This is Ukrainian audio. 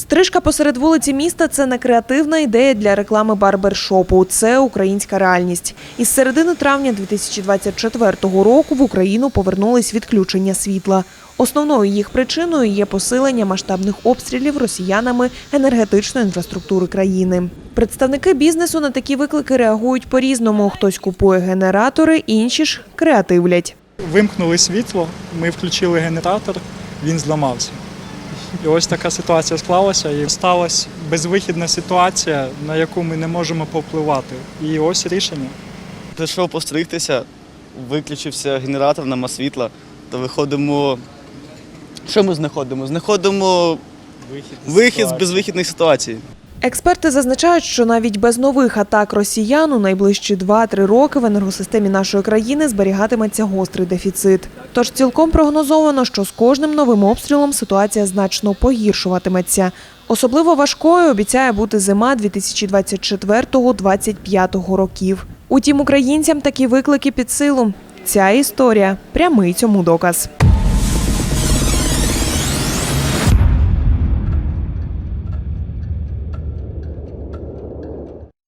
Стрижка посеред вулиці міста це не креативна ідея для реклами барбершопу. Це українська реальність. Із середини травня 2024 року в Україну повернулись відключення світла. Основною їх причиною є посилення масштабних обстрілів росіянами енергетичної інфраструктури країни. Представники бізнесу на такі виклики реагують по-різному. Хтось купує генератори, інші ж креативлять. Вимкнули світло, ми включили генератор, він зламався. І ось така ситуація склалася, і сталася безвихідна ситуація, на яку ми не можемо повпливати. І ось рішення. Прийшов постригтися, виключився генератор, нема світла, то виходимо. Що ми знаходимо? Знаходимо вихід з безвихідних ситуацій. Експерти зазначають, що навіть без нових атак росіян у найближчі 2-3 роки в енергосистемі нашої країни зберігатиметься гострий дефіцит. Тож цілком прогнозовано, що з кожним новим обстрілом ситуація значно погіршуватиметься. Особливо важкою обіцяє бути зима 2024-2025 років. Утім, українцям такі виклики під силу. Ця історія прямий цьому доказ.